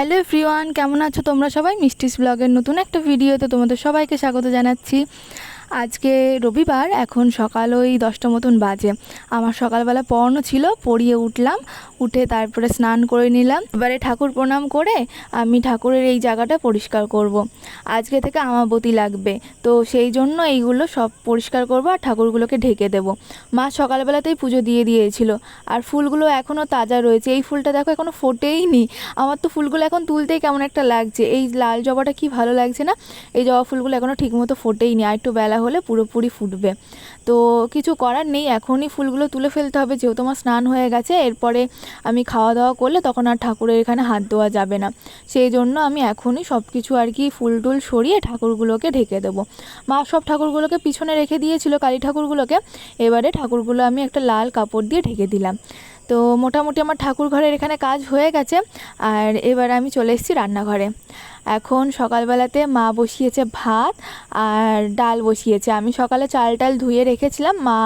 Hello everyone কেমন আছো তোমরা সবাই? মিষ্টিস ব্লগের নতুন একটা ভিডিওতে তোমাদের সবাইকে স্বাগত জানাচ্ছি। আজকে রবিবার, এখন সকাল ওই দশটা মতন বাজে। আমার সকালবেলা পড়ানো ছিল, পড়িয়ে উঠলাম, উঠে তারপরে স্নান করে নিলাম। এবারে ঠাকুর প্রণাম করে আমি ঠাকুরের এই জায়গাটা পরিষ্কার করব। আজকে থেকে আমাবতী লাগবে, তো সেই জন্য এইগুলো সব পরিষ্কার করব আর ঠাকুরগুলোকে ঢেকে দেব। মা সকালবেলাতেই পুজো দিয়ে দিয়েছিল, আর ফুলগুলো এখনও তাজা রয়েছে। এই ফুলটা দেখো এখনও ফোটেই নি। আমার তো ফুলগুলো এখন তুলতেই কেমন একটা লাগছে। এই লাল জবাটা কি ভালো লাগছে না? এই জবা ফুলগুলো এখনও ঠিকমতো ফোটেই নি, আর একটু বেলা হলে পুরোপুরি ফুটবে। তো কিছু করার নেই, এখনই ফুলগুলো তুলে ফেলতে হবে। যেহেতু আমার স্নান হয়ে গেছে, এরপরে আমি খাওয়া দাওয়া করলে তখন আর ঠাকুরের এখানে হাত দেওয়া যাবে না। সেই জন্য আমি এখনই সব কিছু আর কি ফুল টুল সরিয়ে ঠাকুরগুলোকে ঢেকে দেবো। মা সব ঠাকুরগুলোকে পিছনে রেখে দিয়েছিল কালী ঠাকুরগুলোকে। এবারে ঠাকুরগুলো আমি একটা লাল কাপড় দিয়ে ঢেকে দিলাম। তো মোটামুটি আমার ঠাকুর ঘরের এখানে কাজ হয়ে গেছে, আর এবার আমি চলে এসেছি রান্নাঘরে। এখন সকালবেলাতে মা বসিয়েছে ভাত আর ডাল বসিয়েছে। আমি সকালে চাল টাল ধুয়ে রেখেছিলাম, মা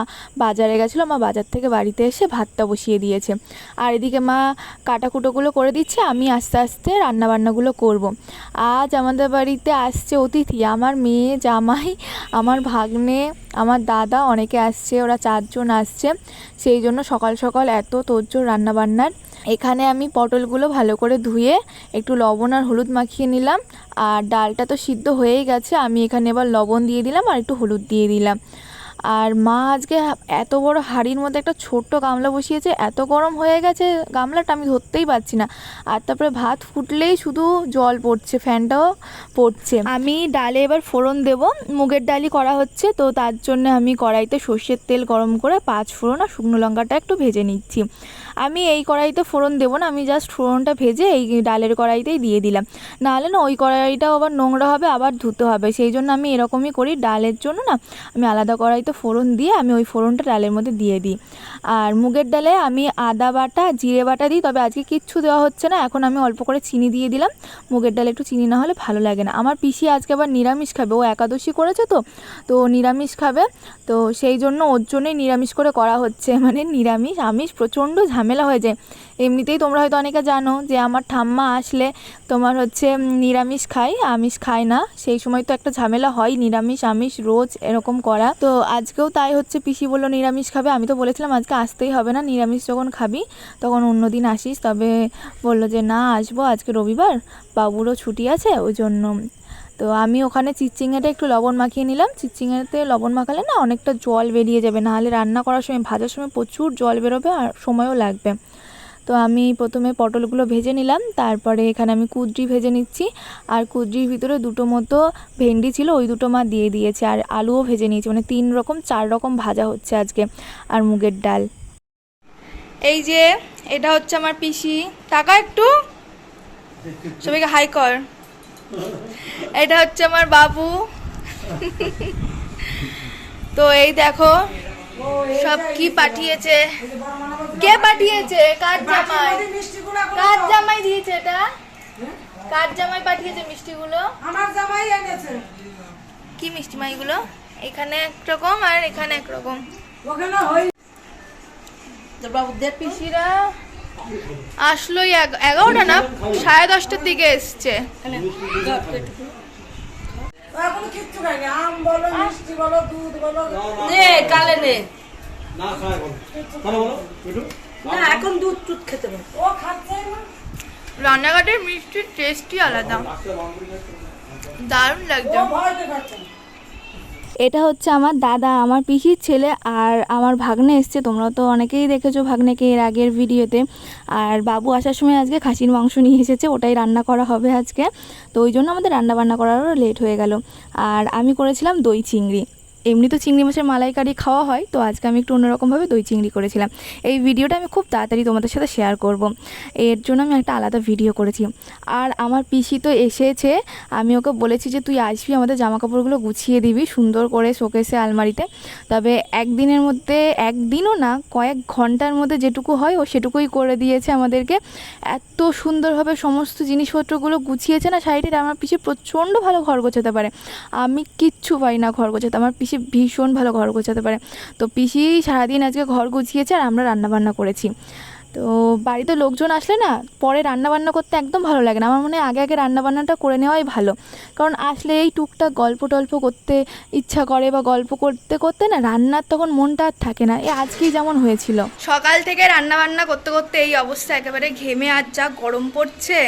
বাজারে গেছিল, মা বাজার থেকে বাড়িতে এসে ভাতটা বসিয়ে দিয়েছে। আর এদিকে মা কাটাকুটোগুলো করে দিচ্ছে, আমি আস্তে আস্তে রান্নাবান্নাগুলো করব। আজ আমাদের বাড়িতে আসছে অতিথি, আমার মেয়ে, জামাই, আমার ভাগ্নে আমার দাদা অনেকে আসছে, ওরা চারজন আসছে, সেই জন্য সকাল সকাল এত তোজ্জোর রান্নাবান্নার। এখানে আমি পটলগুলো ভালো করে ধুয়ে একটু লবণ আর হলুদ মাখিয়ে নিলাম। আর ডালটা তো সিদ্ধ হয়েই গেছে, আমি এখানে এবার লবণ দিয়ে দিলাম আর একটু হলুদ দিয়ে দিলাম। আর মা আজকে এত বড় হাঁড়ির মধ্যে একটা ছোট্ট গামলা বসিয়েছে, এত গরম হয়ে গেছে গামলাটা আমি ধরতেই পারছি না। আর তারপরে ভাত ফুটলেই শুধু জল পড়ছে, ফ্যানটাও পড়ছে। আমি ডালে এবার ফোড়ন দেব, মুগের ডালই করা হচ্ছে, তো তার জন্য আমি কড়াইতে সর্ষের তেল গরম করে পাঁচ ফোড়ন আর শুকনো লঙ্কাটা একটু ভেজে নিচ্ছি। আমি এই কড়াইতে ফোড়ন দেবো না, আমি জাস্ট ফোড়নটা ভেজে এই ডালের কড়াইতেই দিয়ে দিলাম। নাহলে না ওই কড়াইটাও আবার নোংরা হবে, আবার ধুতে হবে। সেই জন্য আমি এরকমই করি, ডালের জন্য না আমি আলাদা কড়াইতে ফোড়ন দিয়ে আমি ওই ফোড়নটা ডালের মধ্যে দিয়ে দিই। আর মুগের ডালে আমি আদা বাটা, জিরে বাটা দিই, তবে আজকে কিচ্ছু দেওয়া হচ্ছে না। এখন আমি অল্প করে চিনি দিয়ে দিলাম। মুগের ডালে একটু চিনি না হলে ভালো লাগে না। আমার পিসি আজকে আবার নিরামিষ খাবে। ও একাদশী করেছে তো তো নিরামিষ খাবে। তো সেই জন্য ওর জন্যই নিরামিষ করে করা হচ্ছে। মানে নিরামিষ, আমিষ প্রচণ্ড ঝামেলা হয়ে যায়। এমনিতেই তোমরা হয়তো অনেকে জানো যে আমার ঠাম্মা আসলে তোমার হচ্ছে নিরামিষ খাই আমিষ খায় না। সেই সময় তো একটা ঝামেলা হয় নিরামিষ, আমিষ, রোজ এরকম করা। তো আজকেও তাই হচ্ছে পিসি বলল, নিরামিষ খাবে। আমি তো বলেছিলাম, আজকে আসতেই হবে না, নিরামিষ যখন খাবি, তখন অন্য দিন আসিস। তবে বলল যে, না, আসব আজকে রবিবার, বাবুরও ছুটি আছে, ওই জন্য। তো আমি ওখানে চিচিংয়েতে একটু লবণ মাখিয়ে নিলাম। চিচিংয়েতে লবণ মাখালে না অনেকটা জল বেরিয়ে যাবে, নাহলে রান্না করার সময়, ভাজার সময় প্রচুর জল বেরোবে আর সময়ও লাগবে। তো আমি প্রথমে পটলগুলো ভেজে নিলাম, তারপরে এখানে আমি কুদ্রি ভেজে নিচ্ছি। আর কুদ্রির ভিতরে দুটো মতো ভেন্ডি ছিল, ওই দুটো মা দিয়ে দিয়েছে, আর আলুও ভেজে নিয়েছি মানে তিন রকম, চার রকম ভাজা হচ্ছে আজকে, আর মুগের ডাল। এই যে, এটা হচ্ছে আমার পিসি। টাকা একটু। সবাইকে হাই কর। এটা হচ্ছে আমার বাবু। তো এই দেখো সব কি পাঠিয়েছে? কে পাঠিয়েছে? কার জামাই? কার জামাই দিয়েছে এটা? কার জামাই পাঠিয়েছে মিষ্টিগুলো? আমার জামাই এনেছে। কি মিষ্টি মাইগুলো? এখানে একরকম আর এখানে একরকম। ওখানে হই বাবুদের পিসিরা। আসলোই এগ- এগারোটা না? সাড়ে দশটার দিকে এসছে। এখন কিচ্ছু খাইনি। আম বলো মিষ্টি বলো দুধ বলো। নে কালে নে। না খায় বলো। বলো? না এখন দুধ টুধ খেতে পারে ও খাচ্ছে না। রান্নাঘাটের মিষ্টির টেস্টই আলাদা। দারুণ লাগছে। এটা হচ্ছে আমার দাদা, আমার পিসির ছেলে আর আমার ভাগ্নে এসছে। তোমরা তো অনেকেই দেখেছ ভাগ্নেকে এর আগের ভিডিওতে। আর বাবু আসার সময় আজকে খাসির মাংস নিয়ে এসেছে, ওটাই রান্না করা হবে আজকে। তো ওই জন্য আমাদের রান্না বান্না করারও লেট হয়ে গেল। আর আমি করেছিলাম দই চিংড়ি। এমনি তো চিংড়ি মাছের মালাইকারি খাওয়া হয়, তো আজকে আমি একটু অন্যরকমভাবে দই চিংড়ি করেছিলাম। এই ভিডিওটা আমি খুব তাড়াতাড়ি তোমাদের সাথে শেয়ার করব। এর জন্য আমি একটা আলাদা ভিডিও করেছি। আর আমার পিসি তো এসেছে, আমি ওকে বলেছি যে তুই আসবি, আমাদের জামা কাপড়গুলো গুছিয়ে দিবি সুন্দর করে শোকেসে আলমারিতে। তবে একদিনের মধ্যে, একদিনও না, কয়েক ঘণ্টার মধ্যে যেটুকু হয়, ও সেটুকুই করে দিয়েছে আমাদেরকে। এত সুন্দরভাবে সমস্ত জিনিসপত্রগুলো গুছিয়েছে না শাড়িটির আমার পিসি প্রচণ্ড ভালো ঘর গোছাতে পারে। আমি কিচ্ছু পাই না ঘর গোছাতে আমার পিসি ভীষণ ভালো ঘর গোছাতে পারে। তো পিসি সারাদিন আজকে ঘর গুছিয়েছে আর আমরা রান্নাবান্না করেছি। তো বাড়িতে লোকজন আসলে না, পরে রান্নাবান্না করতে একদম ভালো লাগে না। আমার মনে হয় আগে আগে রান্নাবান্নাটা করে নেওয়াই ভালো। কারণ আসলে এই টুকটাক গল্প টল্প করতে ইচ্ছা করে বা গল্প করতে করতে না রান্নার তখন মনটা আর থাকে না। এ আজকেই যেমন হয়েছিল। সকাল থেকে রান্নাবান্না করতে করতে এই অবস্থা একেবারে ঘেমে আর যা গরম পড়ছে।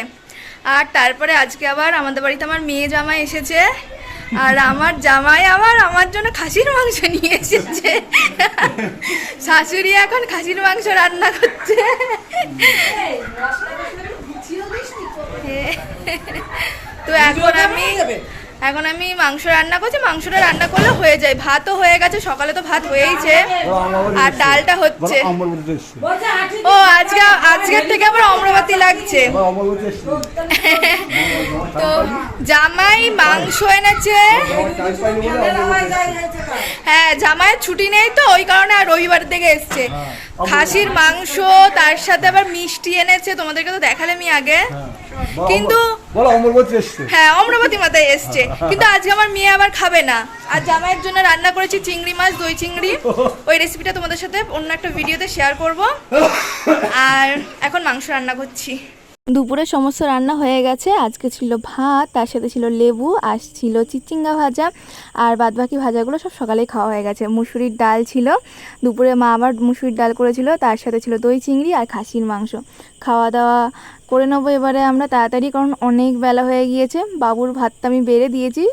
আর তারপরে আজকে আবার আমাদের বাড়িতে আমার মেয়ে জামাই এসেছে। আর আমার জামাই আমার আমার জন্য খাসির মাংস নিয়ে এসেছে। শাশুড়ি এখন খাসির মাংস রান্না করছে। তো এখন আমি এখন আমি মাংস রান্না করছি মাংসটা রান্না করলে হয়ে যায়। ভাতও হয়ে গেছে সকালে তো ভাত হয়েইছে। আর ডালটা হচ্ছে। ও আজকে আজকের থেকে আবার অম্রবতী লাগছে। তো জামাই মাংস এনেছে। হয়ে। হ্যাঁ জামাইয়ের ছুটি নেই তো ওই কারণে আর রবিবার থেকে এসছে। খাসির মাংস তার সাথে আবার মিষ্টি এনেছে তোমাদেরকে তো দেখালাম আমি আগে কিন্তু বলো অমরবতী এসছে। হ্যাঁ অমরাবতী মাথায় এসছে। কিন্তু আজকে আমার মেয়ে আবার খাবে না। আর জামাইয়ের জন্য রান্না করেছি চিংড়ি মাছ দই চিংড়ি। ওই রেসিপিটা তোমাদের সাথে অন্য একটা ভিডিওতে শেয়ার করব। আর এখন মাংস রান্না করছি। দুপুরে সমস্ত রান্না হয়ে গেছে। আজকে ছিল ভাত, তার সাথে ছিল লেবু, আর ছিল চিচিঙ্গা ভাজা, আর বাদবাকি ভাজাগুলো সব সকালেই খাওয়া হয়ে গেছে। মুসুরির ডাল ছিল, দুপুরে মা আবার মুসুরির ডাল করেছিল, তার সাথে ছিল দই চিংড়ি আর খাসির মাংস। খাওয়া দাওয়া করে নেব এবারে আমরা তাড়াতাড়ি, কারণ অনেক বেলা হয়ে গিয়েছে। বাবুর ভাতটা আমি বেড়ে দিয়েছি,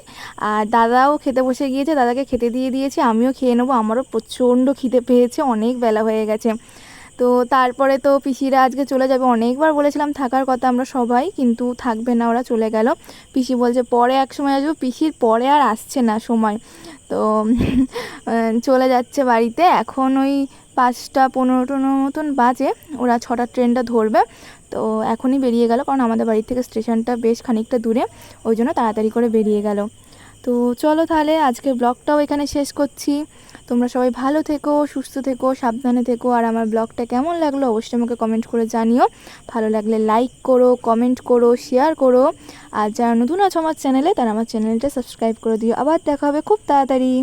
আর দাদাও খেতে বসে গিয়েছে, দাদাকে খেতে দিয়ে দিয়েছি, আমিও খেয়ে নেব। আমারও প্রচণ্ড খিদে পেয়েছে, অনেক বেলা হয়ে গেছে। তো তারপরে তো পিসিরা আজকে চলে যাবে। অনেকবার বলেছিলাম থাকার কথা আমরা সবাই, কিন্তু থাকবে না, ওরা চলে গেল। পিসি বলছে, পরে এক সময় আসব। পিসির পরে আর আসছে না সময়। তো চলে যাচ্ছে বাড়িতে। এখন ওই পাঁচটা পনেরো টনেরো মতন বাজে। ওরা ছটার ট্রেনটা ধরবে। তো এখনই বেরিয়ে গেল, কারণ আমাদের বাড়ি থেকে স্টেশনটা বেশ খানিকটা দূরে। ওই জন্য তাড়াতাড়ি করে বেরিয়ে গেল। তো চলো তাহলে আজকের ব্লগটাও এখানে শেষ করছি। তোমরা সবাই ভালো থেকো, সুস্থ থেকো, সাবধানে থেকো, আর আমার ব্লগটা কেমন লাগল অবশ্যই আমাকে কমেন্ট করে জানিও। ভালো লাগলে লাইক করো কমেন্ট করো শেয়ার করো। আর যারা নতুন আছো আমার চ্যানেলে তারা আমার চ্যানেলটা সাবস্ক্রাইব করে দিও। আবার দেখা হবে খুব তাড়াতাড়ি।